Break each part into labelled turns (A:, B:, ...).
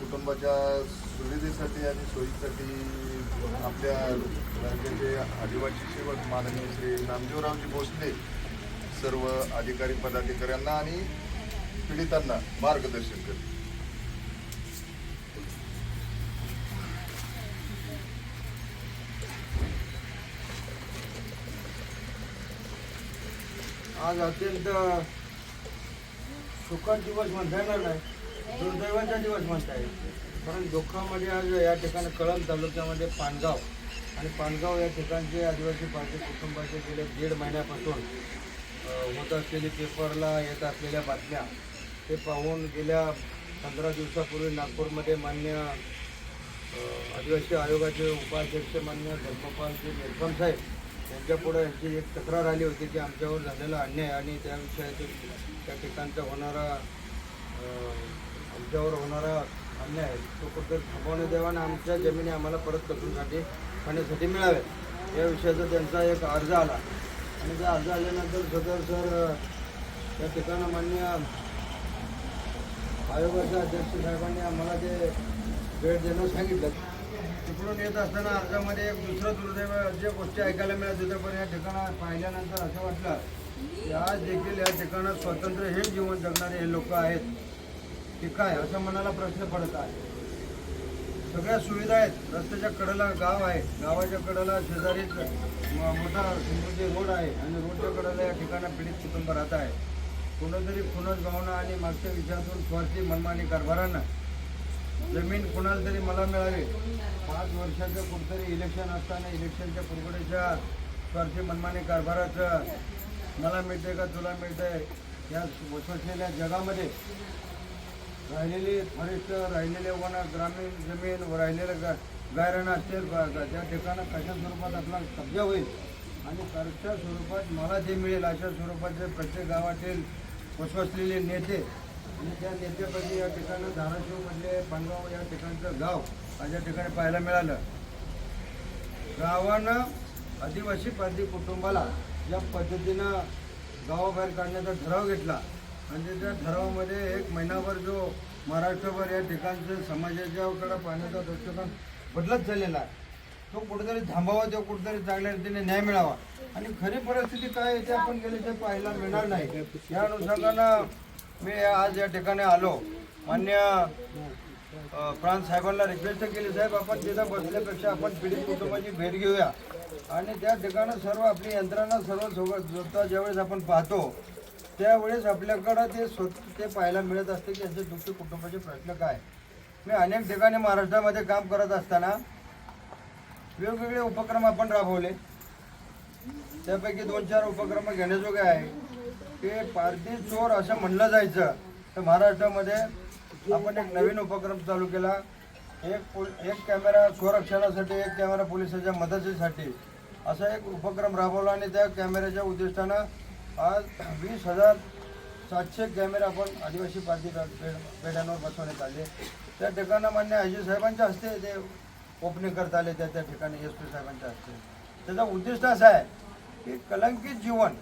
A: कुटुंबाच्या सुविधेसाठी आणि सोयीसाठी आपल्या राज्याचे आदिवासी सेवक माननीय श्री नामदेवरावजी भोसले सर्व अधिकारी पदाधिकाऱ्यांना आणि पीडितांना मार्गदर्शन करते
B: आज अत्यंत सुखद दिवस म्हणता येणार नाही दुर्दैवाचा दिवस म्हणता येईल. कारण दुःखामध्ये आज या ठिकाणी कळंब तालुक्यामध्ये पानगाव आणि पानगाव या ठिकाणचे आदिवासी पार्टी कुटुंबाचे गेले दीड महिन्यापासून होत असलेली पेपरला येत असलेल्या बातम्या ते पाहून गेल्या पंधरा दिवसापूर्वी नागपूरमध्ये मान्य आदिवासी आयोगाचे उपाध्यक्ष मान्य धर्मपालजी निर्पण साहेब यांच्यापुढे यांची एक तक्रार आली होती की आमच्यावर झालेला अन्याय आणि त्या विषयाचे त्या ठिकाणचा होणारा आमच्यावर होणारा अन्याय तो कुठं थांबवण्यात द्यावा आणि आमच्या जमिनी आम्हाला परत कसूनसाठी खाण्यासाठी मिळाव्यात. या विषयाचा त्यांचा एक अर्ज आला. आणि त्या अर्ज आल्यानंतर सदर सर त्या ठिकाणं मान्य आयोगाच्या अध्यक्ष साहेबांनी आम्हाला ते भेट देणं सांगितलं. इकडून येत असताना अर्जामध्ये एक दुसरं दुर्दैव जे गोष्टी ऐकायला मिळत होत्या पण या ठिकाणात पाहिल्यानंतर असं वाटलं की आज देखील या ठिकाणात स्वतंत्र हे जीवन जगणारे हे लोक आहेत. की काय? असं मनाला प्रश्न पडत आहे. सगळ्या सुविधा आहेत. रस्त्याच्या कडेला गाव आहे. गावाच्या कडेला शेजारीच म- मोठा समृद्धी रोड आहे आणि रोडच्या कडेला या ठिकाणं पीडित कुटुंब राहत आहे. कोणतरी खुनच भावना आणि मागच्या विचारातून स्वार्थी मनमानी कारभारांना जमीन कुणाला तरी मला मिळावी. पाच वर्षाचं कुठतरी इलेक्शन असताना इलेक्शनच्या कुरगुडीच्या स्वार्थी मनमानी कारभाराचं मला मिळते का तुला मिळतंय? या वसलेल्या जगामध्ये राहिलेली फॉरेस्ट राहिलेले वन ग्रामीण जमीन व राहिलेलं गा गायरानं असतील त्या ठिकाणं कशा स्वरूपात आपला कब्जा होईल? आणि कशा स्वरूपात मला जे मिळेल अशा स्वरूपाचे प्रत्येक गावातील वसवसलेले नेते आणि त्या नेत्यापैकी या ठिकाणं धाराशिवमधले पानगाव या ठिकाणचं गाव अशा ठिकाणी पाहायला मिळालं. गावानं आदिवासी पारधी कुटुंबाला ज्या पद्धतीनं गावाबाहेर काढण्याचा ठराव घेतला. आणि त्या ठरावामध्ये एक महिनाभर जो महाराष्ट्रभर या ठिकाणचं समाजाच्याकडं पाहण्याचा दृष्टिकोन बदलत चाललेला आहे. तो कुठेतरी थांबावा तो कुठेतरी चांगल्या रीतीने न्याय मिळावा. आणि खरी परिस्थिती काय आहे ते आपण गेले ते पाहायला मिळणार नाही. या अनुषंगानं मी आज या ठिकाणी आलो. मान्य प्रांत साहेबांना रिक्वेस्ट केली साहेब आपण तिथं बसल्यापेक्षा आपण पीडित कुटुंबाची भेट घेऊया. आणि त्या ठिकाणं सर्व आपली यंत्रणा सर्व सोबत स्वतः ज्यावेळेस आपण पाहतो त्यावेळेस आपल्याकडं ते स्वत ते पाहायला मिळत असते की यांचे दुःखी कुटुंबाचे प्रश्न काय मी अनेक ठिकाणी महाराष्ट्रामध्ये काम करत असताना वेगवेगळे उपक्रम आपण राबवले. त्यापैकी दोन चार उपक्रम घेण्याजोगे आहे. ते पारधी चोर असं म्हणलं जायचं. तर महाराष्ट्रामध्ये आपण एक नवीन उपक्रम चालू केला. एक पो एक कॅमेरा स्वरक्षणासाठी एक कॅमेरा पोलिसाच्या मदतीसाठी असा एक उपक्रम राबवला आणि त्या कॅमेऱ्याच्या उद्दिष्टानं आज वीस हजार सातशे कॅमेरे आपण आदिवासी पारधी पेढ्यांवर बसवण्यात आले. त्या ठिकाणं मान्य अजय साहेबांच्या हस्ते ते ओपनिंग करता आले त्या त्या ठिकाणी एस पी साहेबांच्या हस्ते. त्याचा उद्दिष्ट असं आहे की कलंकित जीवन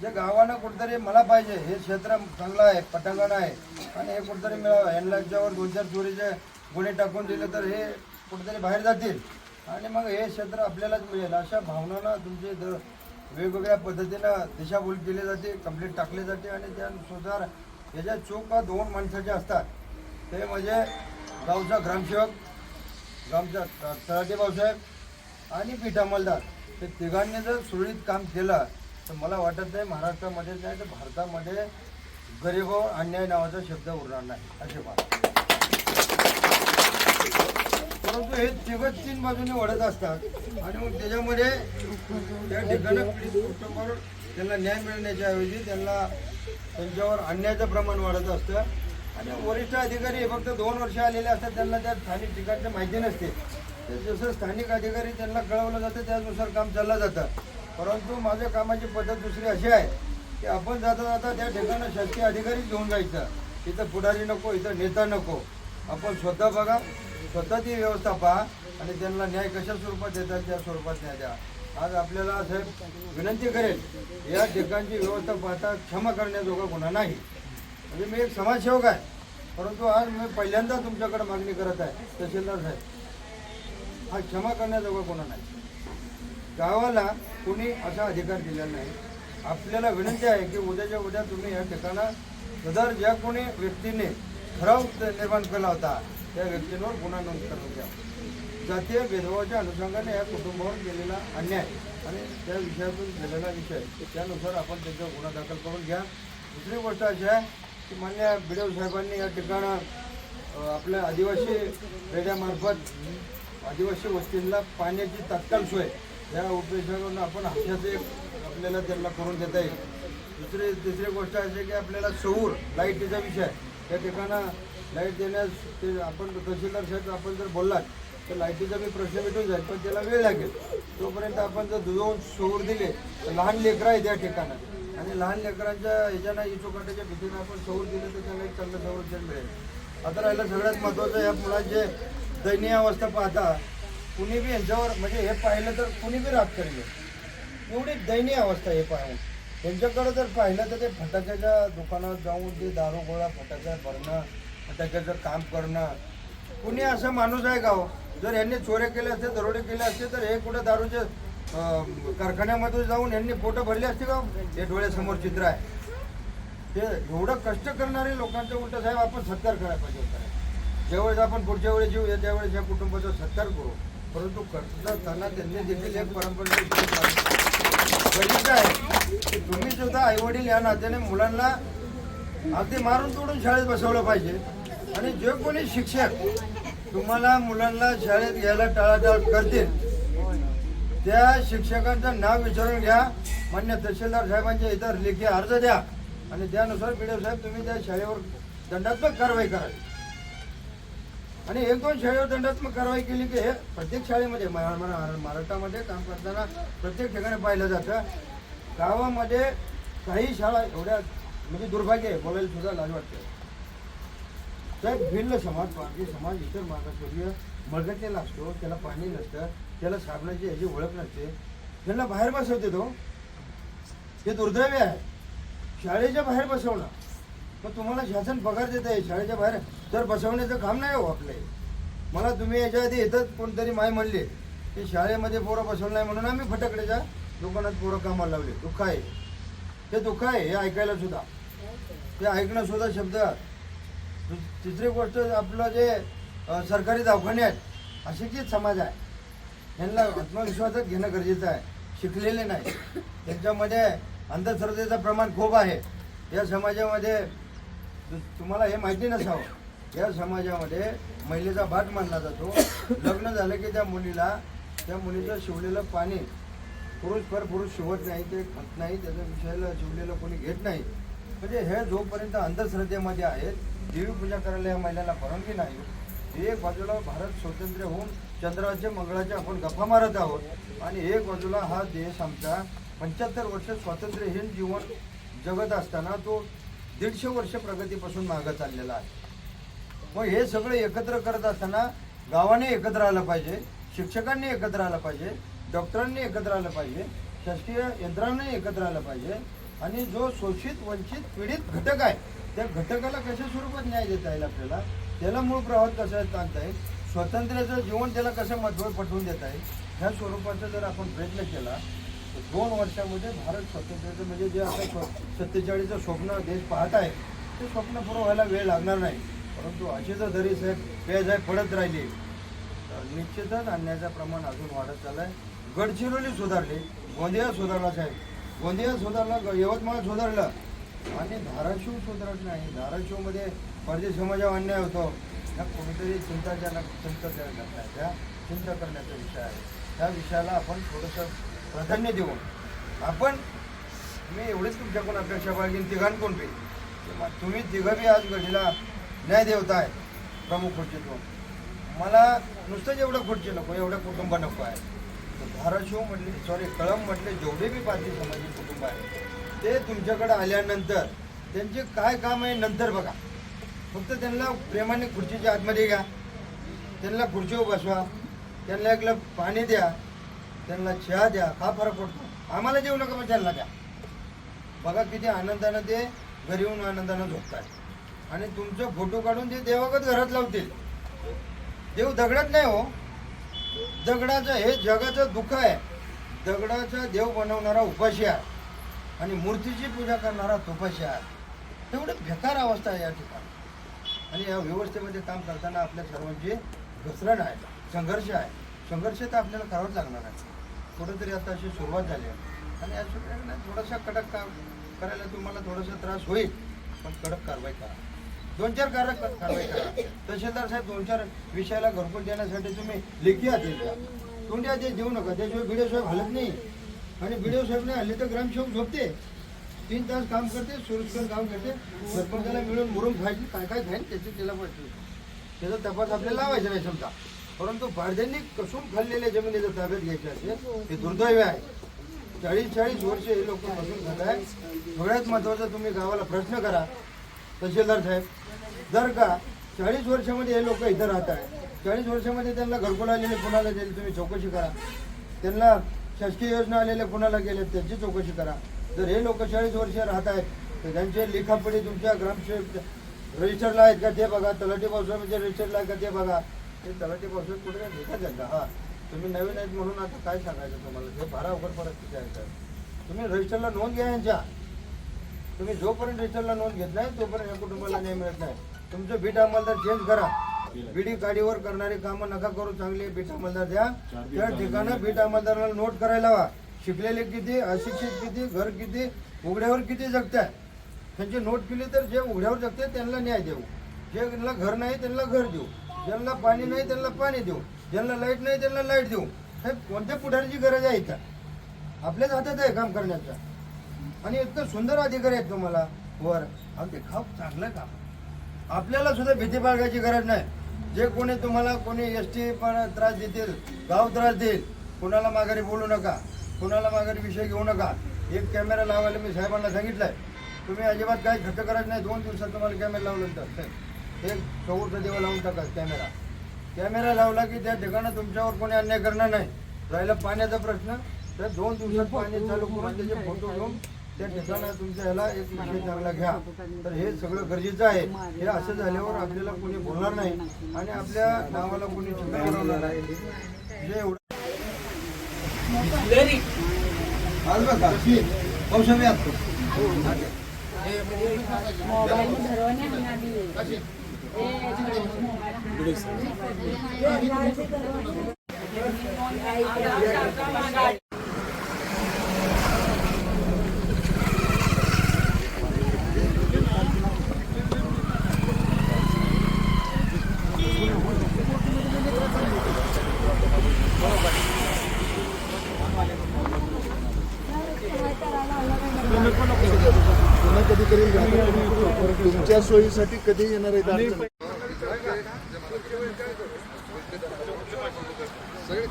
B: जे गावानं कुठेतरी मला पाहिजे हे क्षेत्र चांगलं आहे पटांगण आहे आणि हे कुठेतरी मिळावं. यांना याच्यावर दोन चार चोरीचे गुन्हे टाकून दिले तर हे कुठेतरी बाहेर जातील. आणि मग हे क्षेत्र आपल्यालाच मिळेल. अशा भावनांना तुमचे दर वेगवेगळ्या पद्धतीनं दिशाभूल केली जाते कंप्लेंट टाकली जाते आणि त्यानुसार याच्या चूक दोन माणसाचे असतात ते म्हणजे गावचा ग्रामसेवक गावचा तळाटे भाऊसाहेब आणि पीठ अंमलदार ते तिघांनी जर सुरळीत काम केलं तर मला वाटत नाही महाराष्ट्रामध्ये नाही तर भारतामध्ये गरीब अन्याय नावाचा शब्द उरणार नाही. असे मला परंतु हे तिघच तीन बाजूने वळत असतात आणि मग त्याच्यामध्ये त्या ठिकाणी पीडित कुटुंबावर त्यांना न्याय मिळण्याच्या ऐवजी त्यांना त्यांच्यावर अन्यायाचं प्रमाण वाढत असतं. आणि वरिष्ठ अधिकारी हे फक्त दोन वर्ष आलेले असतात त्यांना त्या स्थानिक ठिकाणची माहिती नसते. तर जसं स्थानिक अधिकारी त्यांना कळवलं जातं त्यानुसार काम चाललं जातं. परंतु माझ्या कामाची पद्धत दुसरी अशी आहे की आपण जाता जाता त्या ठिकाणी शासकीय अधिकारीच घेऊन जायचं. इथं पुढारी नको इथं नेता नको. आपण स्वतः बघा स्वतः ती व्यवस्था पहा आणि त्यांना न्याय कशा स्वरूपात देतात त्या स्वरूपात न्याय द्या. आज आपल्याला साहेब विनंती करेल या ठिकाणची व्यवस्था पाहता क्षमा करण्याजोगा गुन्हा नाही. म्हणजे मी एक समाजसेवक आहे परंतु आज मी पहिल्यांदा तुमच्याकडे मागणी करत आहे तहसीलदार साहेब. हा क्षमा करण्याजोगा गुन्हा नाही. गावाला कोणी असा अधिकार दिलेला नाही. आपल्याला विनंती आहे की उद्याच्या उद्या तुम्ही या ठिकाणा जर ज्या कोणी व्यक्तीने ठराव निर्माण केला होता त्या व्यक्तींवर गुन्हा नोंद करून द्या जातीय भेदभावाच्या अनुषंगाने या कुटुंबावर केलेला अन्याय आणि त्या विषयातून झालेला विषय त्यानुसार आपण त्यांचा गुन्हा दाखल करून घ्या. दुसरी गोष्ट अशी आहे की मान्य बिडेव साहेबांनी या ठिकाणं आपल्या आदिवासी रेड्यामार्फत आदिवासी वस्तींना पाण्याची तात्काळ सोय या ऑपरेशनवरून आपण हास्याचे आपल्याला त्यांना करून देता येईल. दुसरी तिसरी गोष्ट अशी की आपल्याला सौर लाईटीचा विषय त्या ठिकाणं लाइट देण्यास ते आपण तहसीलदार साहेब आपण जर बोललात तर लाईटीचा मी प्रश्न भेटून जाईल पण त्याला वेळ लागेल. तोपर्यंत आपण जर दोन सौर दिले तर लहान लेकरं आहे त्या ठिकाणं. आणि लहान लेकरांच्या ह्याच्यानं इचोकाट्याच्या भीतीनं आपण सौर दिलं तर त्यांना एक चांगलं संरक्षण मिळेल. आता राहिलं सगळ्यात महत्त्वाचं या मुलांचे दयनीय अवस्था पाहता कुणी बी यांच्यावर म्हणजे हे पाहिलं तर कुणी बी राग करेल. एवढी दयनीय अवस्था हे पाहून. त्यांच्याकडे जर पाहिलं तर ते फटाक्याच्या दुकानात जाऊन ते दारू गोळा फटाक्या भरणं फटाक्याचं काम करणं. कुणी असं माणूस आहे का हो? जर यांनी चोऱ्या केल्या असते दरोडे केले असते तर हे कुठं दारूचे कारखान्यामध्ये जाऊन यांनी फोटो भरले असते का हो? हे? डोळ्यासमोर चित्र आहे. ते एवढं कष्ट करणारे लोकांचं उलट साहेब आपण सत्कार करायला पाहिजे होता. ज्यावेळेस आपण पुढच्या वेळेस येऊ या त्यावेळेस या कुटुंबाचा सत्कार करू. परंतु असताना त्यांनी देखील एक परंपरेचं गरजेचं आहे की तुम्ही सुद्धा आई वडील या नात्याने मुलांना अगदी मारून तोडून शाळेत बसवलं पाहिजे. आणि जे कोणी शिक्षक तुम्हाला मुलांना शाळेत घ्यायला टाळाटाळ करतील त्या शिक्षकांचं नाव विचारून घ्या. मान्य तहसीलदार साहेबांच्या इतर लेखी अर्ज द्या. आणि त्यानुसार पीडीओ साहेब तुम्ही त्या शाळेवर दंडात्मक कारवाई करा आणि एक दोन शाळेवर दंडात्मक कारवाई केली की हे प्रत्येक शाळेमध्ये महाराष्ट्रामध्ये काम करताना प्रत्येक ठिकाणी पाहिलं जातं. गावामध्ये काही शाळा एवढ्या म्हणजे दुर्भाग्य आहे बोलायला सुद्धा लाज वाटते. साहेब भिल्ल समाज पारधी समाज इतर मागासवर्गीय मळगटलेला असतो त्याला पाणी नसतं त्याला साबणाची याची ओळख नसते. त्यांना बाहेर बसवते तो. हे दुर्दैवी आहे. शाळेच्या बाहेर बसवणं. मग तुम्हाला शासन पगार देत आहे शाळेच्या बाहेर. तर बसवण्याचं काम नाही हो आपलं मला तुम्ही याच्या आधी येतच कोणतरी माय म्हणले की शाळेमध्ये पोरं बसवलं नाही म्हणून आम्ही फटाकड्याच्या दुकानात पोरं कामाला लावले. दुःख आहे. ते दुःख आहे हे ऐकायला सुद्धा. ते ऐकणं सुद्धा शब्द तिसरी गोष्ट आपलं जे सरकारी दवाखाने आहेत अशिक्षित समाज आहे. यांना आत्मविश्वासात घेणं गरजेचं आहे. शिकलेले नाही. त्यांच्यामध्ये अंधश्रद्धेचं प्रमाण खूप आहे. या समाजामध्ये तुम्हाला हे माहिती नसावं. या समाजामध्ये महिलेचा भाट मानला जातो. लग्न झालं की त्या मुलीला त्या मुलीचं शिवलेलं पाणी पुरुष पर पुरुष शिवत नाही ते खात नाही त्याच्या विषयाला शिवलेलं कोणी घेत नाही. म्हणजे हे जोपर्यंत अंधश्रद्धेमध्ये आहेत देवी पूजा करायला या महिलांना परवानगी नाही. एक बाजूला भारत स्वतंत्र होऊन चंद्राचे मंगळाचे आपण गप्पा मारत आहोत. आणि एक बाजूला हा देश आमचा पंच्याहत्तर वर्ष स्वातंत्र्यहीन जीवन जगत असताना तो दीडशे वर्ष प्रगतीपासून मागं चाललेला आहे. मग हे सगळं एकत्र करत असताना गावाने एकत्र आलं पाहिजे शिक्षकांनी एकत्र आलं पाहिजे डॉक्टरांनी एकत्र आलं पाहिजे शासकीय यंत्रणांनी एकत्र आलं पाहिजे. आणि जो शोषित वंचित पीडित घटक आहे त्या घटकाला कशा स्वरूपात न्याय देता येईल आपल्याला? त्याला मूळ प्रवाहात कसं आणता येईल? स्वातंत्र्याचं जीवन त्याला कसं महत्त्व पटवून देता येईल? ह्या स्वरूपाचा जर आपण प्रयत्न केला दोन वर्षामध्ये भारत स्वातंत्र्याचं म्हणजे जे आता सत्तेचाळीसचं स्वप्न देश पाहत आहे ते स्वप्न पूर्ण व्हायला वेळ लागणार नाही. परंतु असे जर दरी साहेब पेज आहे पडत राहिली. तर निश्चितच अन्यायाचं प्रमाण अजून वाढत चाललं आहे गडचिरोली सुधारली गोंदिया सुधारला साहेब. गोंदिया सुधारला ग- यवतमाळ सुधारलं. आणि धाराशिव सुधारत नाही. धाराशिवमध्ये परदेश समाजावर अन्याय होतो. ह्या कोणीतरी चिंताजनक चिंताजनक आहे त्या चिंता करण्याचा विषय आहे. त्या विषयाला आपण थोडंसं प्राधान्य देऊन आपण मी एवढीच तुमच्याकडून अपेक्षा बाळगीन तिघांकडून बी की मग तुम्ही तिघं बी आज घडीला न्याय देवताय आहे प्रमुख खुर्चीतून. मला नुसतंच एवढं खुर्ची नको एवढं कुटुंब नको आहे. तर धाराशिव म्हटले सॉरी कळम म्हटले जेवढे बी पारधी समाजी कुटुंब आहे ते तुमच्याकडे आल्यानंतर त्यांचे काय काम आहे नंतर बघा. फक्त त्यांना प्रेमाने खुर्चीच्या आतमध्ये घ्या त्यांना खुर्चीवर बसवा त्यांना एकलं पाणी द्या त्यांना चहा द्या का फरक पडतो? आम्हाला देऊ नका मग त्यांना द्या. बघा किती आनंदानं ते घरी येऊन आनंदानं झोपतात आणि तुमचं फोटो काढून ते देवागत घरात लावतील. देव दगडात नाही हो. दगडाचं हे जगाचं दुःख आहे. दगडाचा देव बनवणारा उपाशी आहे. आणि मूर्तीची पूजा करणारा तुपाशी आहे. एवढं बेकार अवस्था आहे या ठिकाणी. आणि या व्यवस्थेमध्ये काम करताना आपल्या सर्वांची घसरण आहे. संघर्ष आहे. संघर्ष तर आपल्याला करावाच लागणार आहे. कुठेतरी आता अशी सुरुवात झाली आहे. आणि या सुरुवातीला थोडासा कडक काम करायला तुम्हाला थोडासा त्रास होईल पण कडक कारवाई करा. दोन चार कार कारवाई करा. तहसीलदार साहेब दोन चार विषयाला घरकुल देण्यासाठी तुम्ही लेखी आदेश द्या तोंडी आदेश देऊ नका. त्याशिवाय व्हिडिओ साहेब हलत नाही. आणि व्हिडिओ साहेब नाही हल्ले तर ग्रामसेवक झोपते. तीन तास काम करते सुरक्षित काम करते. सरपंचाला मिळून मुरून खायची काय काय खाईन त्याची तिला पाहिजे त्याचा तपास आपल्याला लावायचा नाही समजा. परंतु पारध्यांनी कसून खाल्लेल्या जमिनीचा ताब्यात घ्यायचे असेल हे दुर्दैव आहे. चाळीस चाळीस वर्ष हे लोक बसून खात आहे सगळ्यात महत्त्वाचा तुम्ही गावाला प्रश्न करा. तहसीलदार साहेब जर का चाळीस वर्षामध्ये हे लोक इथं राहत आहे चाळीस वर्षामध्ये त्यांना घरकुल आलेले कुणाला दिले तुम्ही चौकशी करा. त्यांना शासकीय योजना आलेल्या कुणाला गेल्या त्यांची चौकशी करा. जर हे लोक चाळीस वर्ष राहत आहेत तर त्यांचे लेखापडी तुमच्या ग्रामसेवक रजिस्टरला आहेत का ते बघा तलाठी पावसामध्ये रजिस्टरला आहे का ते बघा. ते तलाठी पावसात कुठे काय घेता त्यांना हा. तुम्ही नवीन आहेत म्हणून आता काय सांगायचं तुम्हाला? हे फार अवघड परत आहे तुम्ही रजिस्टरला नोंद घ्या यांच्या. तुम्ही जोपर्यंत रजिस्टरला नोंद घेत नाही तोपर्यंत या कुटुंबाला न्याय मिळत नाही. तुमचं बीट अंमलदार चेंज करा. बीडी गाडीवर करणारी कामं नका करू चांगले. बीट अंमलदार द्या. त्या ठिकाणी बीट अंमलदाराला नोट करायला हवा शिकलेले किती अशिक्षित किती घर किती उघड्यावर किती जगताय? त्यांची नोट केली तर जे उघड्यावर जगते त्यांना न्याय देऊ. ज्यांना घर नाही त्यांना घर देऊ. ज्यांना पाणी नाही त्यांना पाणी देऊ. ज्यांना लाइट नाही त्यांना लाइट देऊ. हे कोणत्या पुढारीची गरज आहे इथं? आपल्याच हातात आहे काम करण्याचं. आणि इतकं सुंदर अधिकारी आहेत तुम्हाला. वर. अगदी खाऊ चांगलं काम. आपल्याला सुद्धा भीती बाळगायची गरज नाही. जे कोणी तुम्हाला कोणी एस टी पण त्रास देतील गाव त्रास देईल कुणाला माघारी बोलू नका कुणाला माघारी विषय घेऊ नका. एक कॅमेरा लावायला मी साहेबांना सांगितलंय. तुम्ही अजिबात काही खर्च करायचं नाही. दोन दिवसात तुम्हाला कॅमेरा लावलं तर. एक चौघचा देवा लावून टाका कॅमेरा. कॅमेरा लावला की त्या ठिकाणी तुमच्यावर कोणी अन्याय करणार नाही. राहिला पाण्याचा प्रश्न तर दोन दिवसात पाणी चालू करून त्याचे फोटो घेऊन त्या ठिकाणी तुमच्या ह्याला एक विषय चांगला घ्या. तर हे सगळं गरजेचं आहे. हे असं झाल्यावर आपल्याला कोणी बोलणार नाही. आणि आपल्या नावाला कोणी चुका बनवणार नाही. जे एवढं असतो
C: Gracias.
A: पुन्हा कधी कधी तुमच्या सोयीसाठी कधी येणार अडचण? सगळे